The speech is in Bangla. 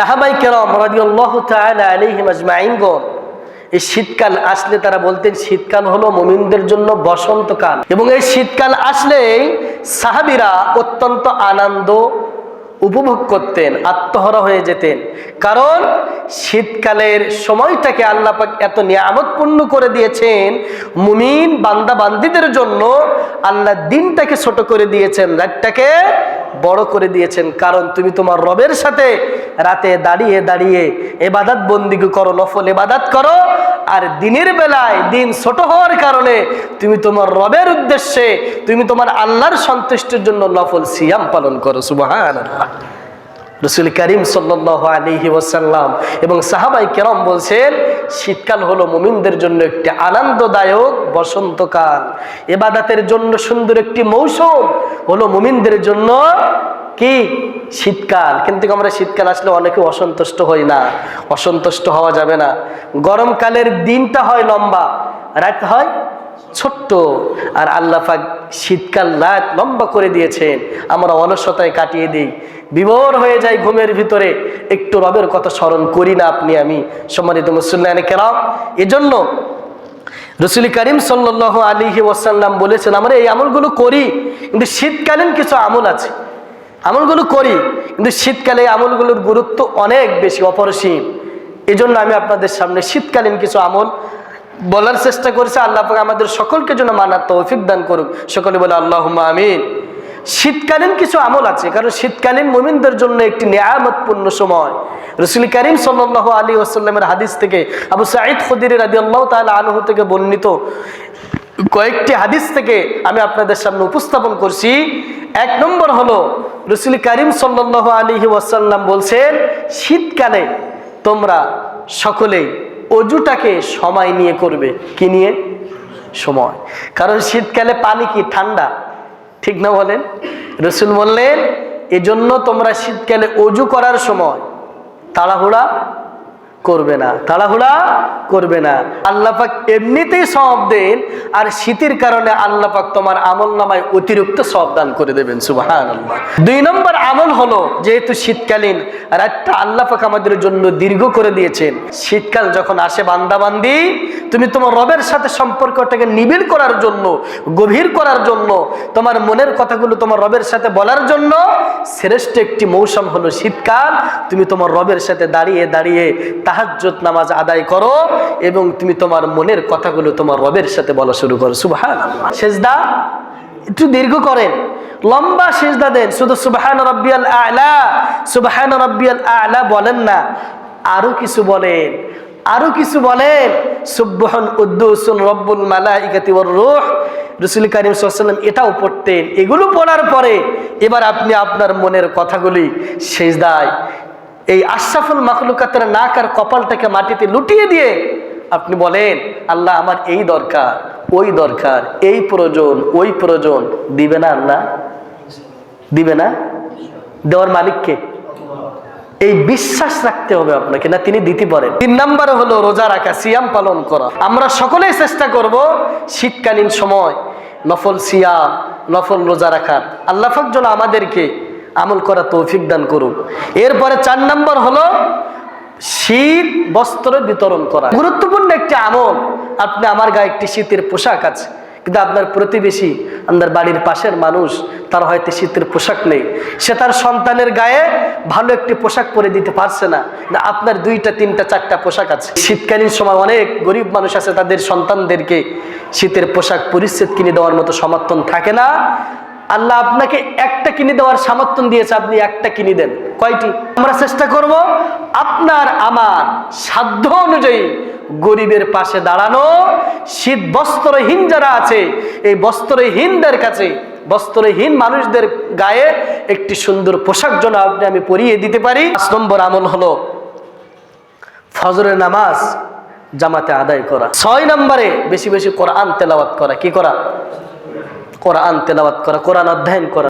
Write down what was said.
সাহাবাই কেরম রাদিয়াল্লাহু তাআলা আলাইহিম আজমাইনগণ এই শীতকাল আসলে তারা বলতেন শীতকাল হলো মুমিনদের জন্য বসন্তকাল। এবং এই শীতকাল আসলেই সাহাবিরা অত্যন্ত আনন্দ উপভোগ করতেন, আত্মহরা হয়ে যেতেন। কারণ শীতকালের সময়টাকে আল্লাহ পাক এত নিয়ামতপূর্ণ করে দিয়েছেন, মুমিন বান্দা বান্দিদের জন্য আল্লাহ দিনটাকে ছোট করে দিয়েছেন, রাতটাকে বড় করে দিয়েছেন, কারণ তুমি তোমার রবের সাথে রাতে দাঁড়িয়ে দাঁড়িয়ে এবাদাত বন্দি করো, নফল এবাদাত করো, আর দিনের বেলায় দিন ছোট হওয়ার কারণে তুমি তোমার রবের উদ্দেশ্যে, তুমি তোমার আল্লাহর সন্তুষ্টির জন্য নফল সিয়াম পালন করো সুবাহান রসুল করিম সাল্লাহ আলিহি ওসাল্লাম এবং সাহাবাই কেরম বলছেন, শীতকাল হলো মুমিনদের জন্য একটি আনন্দদায়ক বসন্তকাল। এবাদাতের জন্য সুন্দর একটি মৌসুম হলো মুমিনদের জন্য কি? শীতকাল। কিন্তু আমরা শীতকাল আসলে অনেকে অসন্তুষ্ট হই না, অসন্তুষ্ট হওয়া যাবে না। গরমকালের দিনটা হয় লম্বা, রাত হয় ছোট্ট। আর আল্লাহ পাক শীতকাল রাত লম্বা করে দিয়েছেন। আমরা অলসতায় কাটিয়ে দিই। বিভোর হয়ে যাই ঘুমের ভিতরে। একটু রবের কথা স্মরণ করি না আপনি, আমি সম্মানিত মুসল্লান কেরাম। এজন্য রসুল করিম সাল্লাহ আলিহি ওয়াসাল্লাম বলেছেন, আমরা এই আমলগুলো করি, কিন্তু শীতকালীন কিছু আমল আছে। আমলগুলো করি, কিন্তু শীতকালে আমলগুলোর গুরুত্ব অনেক বেশি, অপরিসীম। এই জন্য আমি আপনাদের সামনে শীতকালীন কিছু আমল বলার চেষ্টা করেছে। আল্লাহ আমাদের সকলকে জন্য মানার তৌফিক দান করুক। সকলে বলে আল্লাহ আমিন। শীতকালীন কিছু আমল আছে, কারণ শীতকালীন মুমিনদের জন্য একটি নিয়ামতপূর্ণ সময়। রসুল করিম সাল্লাহ আলী ওসাল্লামের হাদিস থেকে আবু সাঈদ খুদির রাজি আল্লাহ তালা আনহু থেকে বর্ণিত কয়েকটি হাদিস থেকে আমি আপনাদের সামনে উপস্থাপন করছি। এক নম্বর হলো, রসুল করিম সাল্লাহ আলী ওয়াসাল্লাম বলছেন, শীতকালে তোমরা সকলেই অজুটাকে সময় নিয়ে করবে। কি নিয়ে? সময়। কারণ শীতকালে পানি কি? ঠান্ডা। ঠিক না বলেন? রসুল বললেন এজন্য তোমরা শীতকালে অজু করার সময় তাড়াহুড়া করবে না, তাড়াহুড়া করবে না। আল্লাহ পাক এমনিতেই সব দেন, আর শীতের কারণে আল্লাহ পাক তোমার আমল নামায় অতিরিক্ত সব দান করে দেবেন সুবাহান দুই নম্বর আমল হলো, যেহেতু শীতকালীন, রাতটা আল্লাহ পাক আমাদের জন্য দীর্ঘ করে দিয়েছেন। শীতকাল যখন আসে বান্দাবান্দি, তুমি তোমার রবের সাথে সম্পর্কটাকে নিবিড় করার জন্য, গভীর করার জন্য, তোমার মনের কথাগুলো তোমার রবের সাথে বলার জন্য, শ্রেষ্ঠ একটি মৌসুম হলো শীতকাল। তুমি তোমার রবের সাথে দাঁড়িয়ে দাঁড়িয়ে তাহাজ্জত নামাজ আদায় করো এবং তুমি তোমার মনের কথাগুলো তোমার রবের সাথে বলা শুরু করো। সুবহান সেজদা একটু দীর্ঘ করেন। লম্বা সেজদা দেন। শুধু সুবহান রব্বিয়াল আলা, সুবাহান রব্বিয়াল আলা বলেন না, আরও কিছু বলেন। আরও কিছু বলেন। সুব্বহন উদ্দুসুন রব্বুল মালাইকাতি ওয়ার রূহ। রসুল করিম সাল্লাম এটাও পড়তেন। এগুলো পড়ার পরে এবার আপনি আপনার মনের কথাগুলি সেজদায় এই আশরাফুল মাখলুকাতের নাক আর কপালটাকে মাটিতে লুটিয়ে দিয়ে আপনি বলেন, আল্লাহ আমার এই দরকার, ওই দরকার, এই প্রয়োজন, ওই প্রয়োজন। দিবে না আল্লাহ? দিবে না? দেওয়ার মালিককে? এই বিশ্বাস রাখতে হবে আপনাকে, না তিনি দিতে পারেন। তিন নম্বরে হলো রোজা রাখা, সিয়াম পালন করা। আমরা সকলেই চেষ্টা করব শীতকালীন সময় নফল সিয়াম, নফল রোজা রাখার। আল্লাহ ফাক যেন আমাদেরকে আমল করা তৌফিক দান করুক এরপরে চার নম্বর হলো শীত বস্ত্র বিতরণ করা। গুরুত্বপূর্ণ একটি আমল। আপনি আমার গায়ে একটি শীতের পোশাক আছে, কিন্তু আপনার প্রতিবেশী আপনার বাড়ির পাশের মানুষ, তার হয়তো শীতের পোশাক নেই। সে তার সন্তানের গায়ে ভালো একটি পোশাক পরে দিতে পারছে না, আপনার দুইটা, তিনটা, চারটা পোশাক আছে। শীতকালীন সময় অনেক গরিব মানুষ আছে, তাদের সন্তানদেরকে শীতের পোশাক পরিচ্ছেদ কিনে দেওয়ার মতো সমর্থন থাকে না। আল্লাহ আপনাকে একটা কিনে দেওয়ার সামর্থ্য দিয়েছে, আপনি একটা কিনে দেন। কয়টি? আমরা চেষ্টা করব আপনার আমার সাধ্য অনুযায়ী গরিবের পাশে দাঁড়ানো, শীত বস্ত্রহীন যারা আছে, এই বস্ত্রহীনদের কাছে, বস্ত্রহীন মানুষদের গায়ে একটি সুন্দর পোশাক যেন আপনি, আমি পরিয়ে দিতে পারি। পাঁচ নম্বর আমল হলো ফজরের নামাজ জামাতে আদায় করা। ছয় নম্বরে বেশি বেশি কোরআন তেলাওয়াত করা। কি করা? কোরআন তেলাওয়াত করা কোরআন অধ্যয়ন করা।